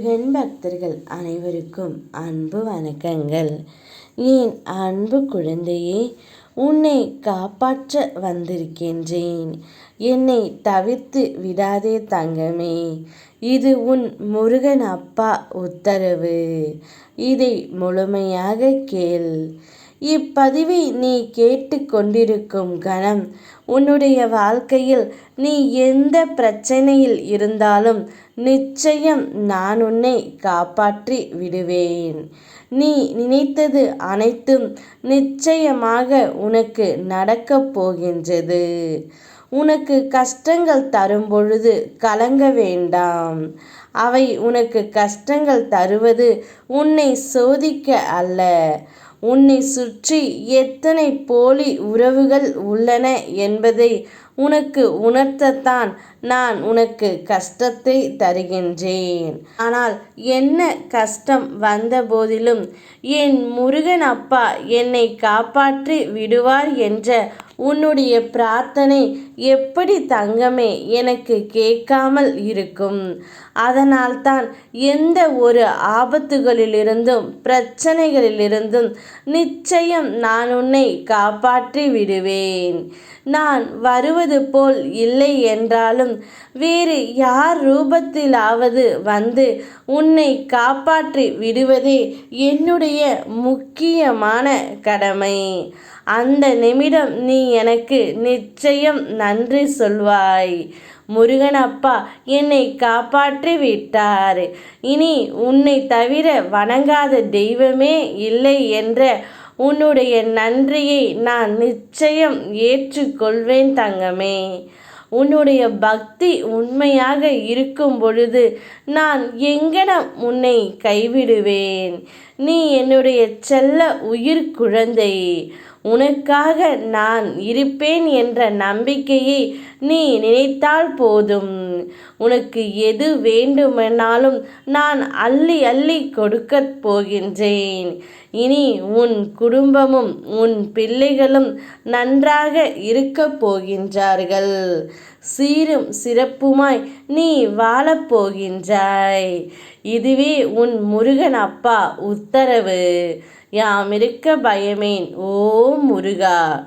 முருகன் பக்தர்கள் அனைவருக்கும் அன்பு வணக்கங்கள். என் அன்பு குழந்தையே உன்னை காப்பாற்ற வந்திருக்கின்றேன். என்னை தவிர்த்து விடாதே தங்கமே. இது உன் முருகன் அப்பா உத்தரவு. இதை முழுமையாக கேள். இப்பதிவை நீ கேட்டு கொண்டிருக்கும் கணம். உன்னுடைய வாழ்க்கையில் நீ எந்த பிரச்சனையில் இருந்தாலும் நிச்சயம் நான் உன்னை காப்பாற்றி விடுவேன். நீ நினைத்தது அனைத்தும் நிச்சயமாக உனக்கு நடக்கப் போகின்றது. உனக்கு கஷ்டங்கள் தரும் பொழுது கலங்க வேண்டாம். அவை உனக்கு கஷ்டங்கள் தருவது உன்னை சோதிக்க அல்ல. உன்னை சுற்றி எத்தனை போலி உறவுகள் உள்ளன என்பதை உனக்கு உணர்த்தத்தான் நான் உனக்கு கஷ்டத்தை தருகின்றேன். ஆனால் என்ன கஷ்டம் வந்த போதிலும் என் முருகன் அப்பா என்னை காப்பாற்றி விடுவார் என்ற உன்னுடைய பிரார்த்தனை எப்படி தங்கமே எனக்கு கேட்காமல் இருக்கும். அதனால்தான் எந்த ஒரு ஆபத்துகளிலிருந்தும் பிரச்சனைகளிலிருந்தும் நிச்சயம் நான் உன்னை காப்பாற்றி விடுவேன். நான் வருவது போல் இல்லை என்றாலும் வேறு யார் ரூபத்திலாவது வந்து உன்னை காப்பாற்றி விடுவதே என்னுடைய முக்கியமான கடமை. அந்த நிமிடம் நீ எனக்கு நிச்சயம் நன்றி சொல்வாய். முருகன் அப்பா என்னை காப்பாற்றி விட்டார். இனி உன்னை தவிர வணங்காத தெய்வமே இல்லை என்ற உன்னுடைய நன்றியை நான் நிச்சயம் ஏற்றுக்கொள்வேன் தங்கமே. உன்னுடைய பக்தி உண்மையாக இருக்கும் பொழுது நான் எங்கனம் உன்னை கைவிடுவேன்? நீ என்னுடைய செல்ல உயிர் குழந்தை. உனக்காக நான் இருப்பேன் என்ற நம்பிக்கையை நீ நினைத்தால் போதும். உனக்கு எது வேண்டுமெனாலும் நான் அள்ளி அள்ளி கொடுக்க போகின்றேன். இனி உன் குடும்பமும் உன் பிள்ளைகளும் நன்றாக இருக்கப் போகின்றார்கள். சீரும் சிறப்புமாய் நீ வாழப்போகின்றாய் இதுவே உன் முருகன் அப்பா உத்தரவு. யாமிருக்க பயமேன்? ஓ முருகா!